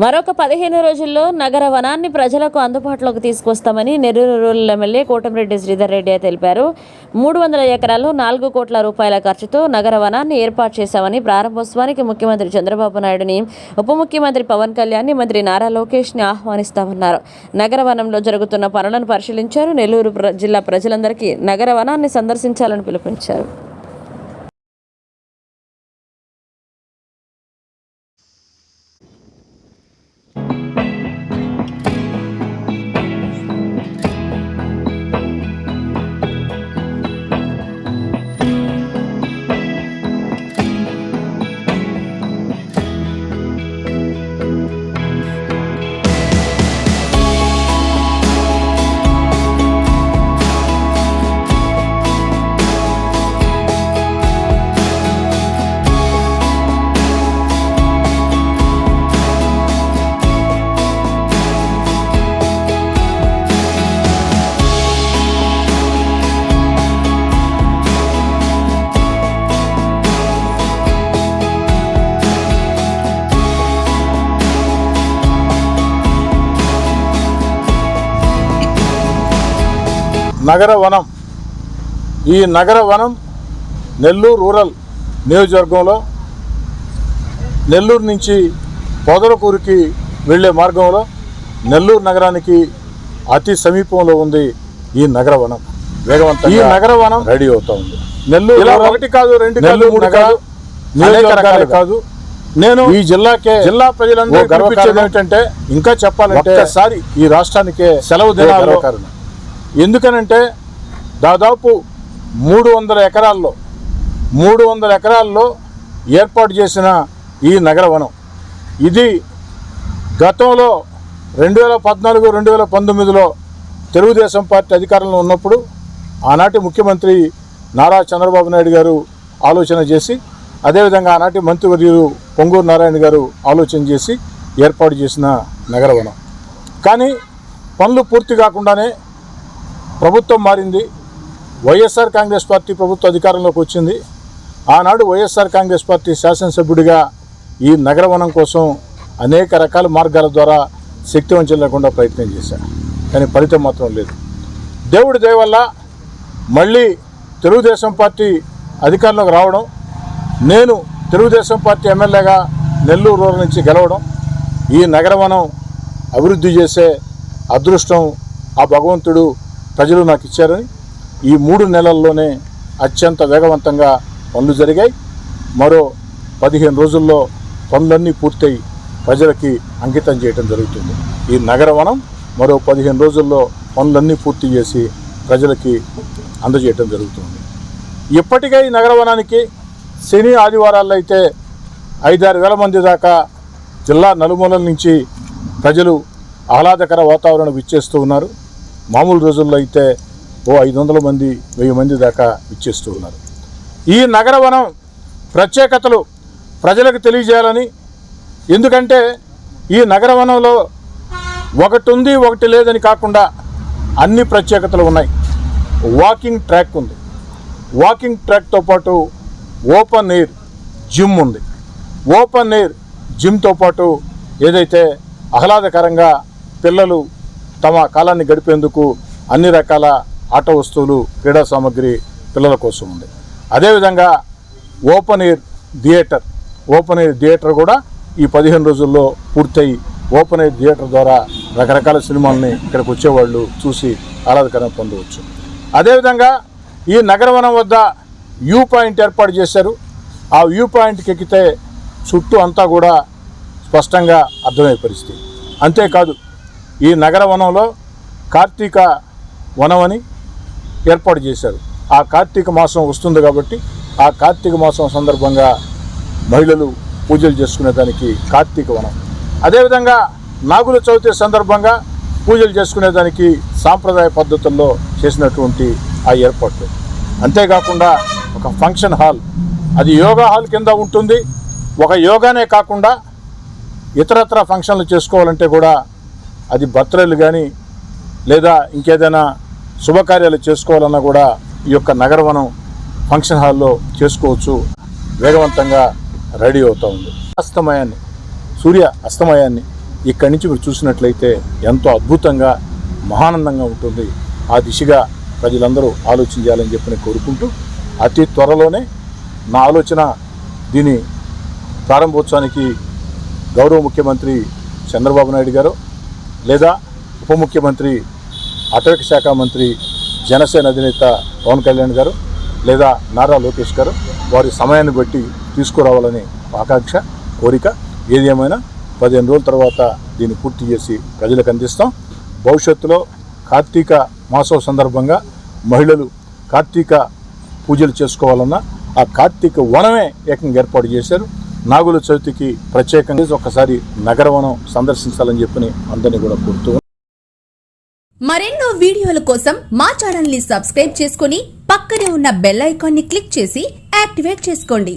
మరొక పదిహేను రోజుల్లో నగర వనాన్ని ప్రజలకు అందుబాటులోకి తీసుకొస్తామని నెల్లూరు రూరల్ ఎమ్మెల్యే కోటమిరెడ్డి శ్రీధర్ రెడ్డి తెలిపారు. మూడు వందల ఎకరాలు నాలుగు కోట్ల రూపాయల ఖర్చుతో నగర వనాన్ని ఏర్పాటు చేశామని ప్రారంభోత్సవానికి ముఖ్యమంత్రి చంద్రబాబు నాయుడుని ఉప ముఖ్యమంత్రి పవన్ కళ్యాణ్ మంత్రి నారా లోకేష్ని ఆహ్వానిస్తామన్నారు. నగర వనంలో జరుగుతున్న పనులను పరిశీలించారు. నెల్లూరు ప్ర- జిల్లా ప్రజలందరికీ నగర వనాన్ని సందర్శించాలని పిలుపునిచ్చారు. నగర వనం ఈ నగర వనం నెల్లూరు రూరల్ నియోజకవర్గంలో నెల్లూరు నుంచి పొదలకూరుకి వెళ్ళే మార్గంలో నెల్లూరు నగరానికి అతి సమీపంలో ఉంది ఈ నగర వనం వేగవంతం ఈ నగర వనం రెడీ అవుతా ఉంది. నెల్లూరు ఇలా ఒకటి కాదు రెండు కాదు మూడు కాదు రకాలు కాదు. నేను ఈ జిల్లాకే జిల్లా ప్రజలందరూ గర్వించేది ఏమిటంటే ఇంకా చెప్పాలంటే ఒక్కసారి ఈ రాష్ట్రానికే సెలవు దినాలు ఎందుకనంటే దాదాపు మూడు వందల ఎకరాల్లో మూడు వందల ఎకరాల్లో ఏర్పాటు చేసిన ఈ నగరవనం. ఇది గతంలో రెండు వేల పద్నాలుగు రెండు వేల పంతొమ్మిదిలో తెలుగుదేశం పార్టీ అధికారంలో ఉన్నప్పుడు ఆనాటి ముఖ్యమంత్రి నారా చంద్రబాబు నాయుడు గారు ఆలోచన చేసి అదేవిధంగా ఆనాటి మంత్రివర్యులు పొంగూరు నారాయణ గారు ఆలోచన చేసి ఏర్పాటు చేసిన నగరవనం. కానీ పనులు పూర్తి కాకుండానే ప్రభుత్వం మారింది. వైఎస్ఆర్ కాంగ్రెస్ పార్టీ ప్రభుత్వ అధికారంలోకి వచ్చింది. ఆనాడు వైఎస్ఆర్ కాంగ్రెస్ పార్టీ శాసనసభ్యుడిగా ఈ నగరవనం కోసం అనేక రకాల మార్గాల ద్వారా శక్తివంచం లేకుండా ప్రయత్నం చేశాను కానీ ఫలితం మాత్రం లేదు. దేవుడి దయవల్ల మళ్ళీ తెలుగుదేశం పార్టీ అధికారంలోకి రావడం నేను తెలుగుదేశం పార్టీ ఎమ్మెల్యేగా నెల్లూరు రూరల్ నుంచి గెలవడం ఈ నగరవనం అభివృద్ధి చేసే అదృష్టం ఆ భగవంతుడు ప్రజలు నాకు ఇచ్చారని ఈ మూడు నెలల్లోనే అత్యంత వేగవంతంగా పనులు జరిగాయి. మరో పదిహేను రోజుల్లో పనులన్నీ పూర్తయి ప్రజలకి అంకితం చేయడం జరుగుతుంది. ఈ నగరవనం మరో పదిహేను రోజుల్లో పనులన్నీ పూర్తి చేసి ప్రజలకి అందజేయటం జరుగుతుంది. ఇప్పటికే ఈ నగరవనానికి శని ఆదివారాల్లో అయితే ఐదారు వేల మంది దాకా జిల్లా నలుమూలల నుంచి ప్రజలు ఆహ్లాదకర వాతావరణం విచ్చేస్తూ ఉన్నారు. మామూలు రోజుల్లో అయితే ఓ ఐదు వందల మంది వెయ్యి మంది దాకా ఇచ్చేస్తూ ఉన్నారు. ఈ నగరవనం ప్రత్యేకతలు ప్రజలకు తెలియజేయాలని ఎందుకంటే ఈ నగరవనంలో ఒకటి ఉంది ఒకటి లేదని కాకుండా అన్ని ప్రత్యేకతలు ఉన్నాయి. వాకింగ్ ట్రాక్ ఉంది. వాకింగ్ ట్రాక్తో పాటు ఓపెన్ ఎయిర్ జిమ్ ఉంది. ఓపెన్ ఎయిర్ జిమ్తో పాటు ఏదైతే ఆహ్లాదకరంగా పిల్లలు తమ కాలాన్ని గడిపేందుకు అన్ని రకాల ఆట వస్తువులు క్రీడా సామాగ్రి పిల్లల కోసం ఉంది. అదేవిధంగా open air theatre open air theatre కూడా ఈ పదిహేను రోజుల్లో పూర్తయి ఓపెన్ ఎయిర్ థియేటర్ ద్వారా రకరకాల సినిమాల్ని ఇక్కడికి వచ్చేవాళ్ళు చూసి ఆహ్లాదకరం పొందవచ్చు. అదేవిధంగా ఈ నగరవనం వద్ద వ్యూ పాయింట్ ఏర్పాటు చేశారు. ఆ వ్యూ పాయింట్కి ఎక్కితే చుట్టూ అంతా కూడా స్పష్టంగా అర్థమయ్యే పరిస్థితి. అంతేకాదు ఈ నగర వనంలో కార్తీక వనం అని ఏర్పాటు చేశారు. ఆ కార్తీక మాసం వస్తుంది కాబట్టి ఆ కార్తీక మాసం సందర్భంగా మహిళలు పూజలు చేసుకునేదానికి కార్తీక వనం. అదేవిధంగా నాగుల చవితి సందర్భంగా పూజలు చేసుకునేదానికి సాంప్రదాయ పద్ధతుల్లో చేసినటువంటి ఆ ఏర్పాట్లు అంతేకాకుండా ఒక ఫంక్షన్ హాల్. అది యోగా హాల్ కింద ఉంటుంది. ఒక యోగానే కాకుండా ఇతరత్ర ఫంక్షన్లు చేసుకోవాలంటే కూడా అది బర్త్డేలు కానీ లేదా ఇంకేదైనా శుభకార్యాలు చేసుకోవాలన్నా కూడా ఈ యొక్క నగరవనం ఫంక్షన్ హాల్లో చేసుకోవచ్చు. వేగవంతంగా రెడీ అవుతూ ఉంది. అస్తమయాన్ని సూర్య అస్తమయాన్ని ఇక్కడి నుంచి మీరు చూసినట్లయితే ఎంతో అద్భుతంగా మహానందంగా ఉంటుంది. ఆ దిశగా ప్రజలందరూ ఆలోచన చేయాలని చెప్పి నేను కోరుకుంటూ అతి త్వరలోనే నా ఆలోచన దీని ప్రారంభోత్సవానికి గౌరవ ముఖ్యమంత్రి చంద్రబాబు నాయుడు గారు లేదా ఉప ముఖ్యమంత్రి అటవీ శాఖ మంత్రి జనసేన అధినేత పవన్ కళ్యాణ్ గారు లేదా నారా లోకేష్ గారు వారి సమయాన్ని బట్టి తీసుకురావాలని ఆకాంక్ష కోరిక. ఏది ఏమైనా పదిహేను రోజుల తర్వాత దీన్ని పూర్తి చేసి ప్రజలకు అందిస్తాం. భవిష్యత్తులో కార్తీక మాసం సందర్భంగా మహిళలు కార్తీక పూజలు చేసుకోవాలన్నా ఆ కార్తీక వనమే ఏకంగా ఏర్పాటు చేశారు. నాగుల చవితికి ప్రత్యేకంగా ఒకసారి నగరవనం సందర్శించాలని చెప్పి అందరినీ కూడా కోరుతూ మరెన్నో వీడియోల కోసం మా ఛానల్ని సబ్స్క్రైబ్ చేసుకుని పక్కనే ఉన్న బెల్ ఐకాన్ని క్లిక్ చేసి యాక్టివేట్ చేసుకోండి.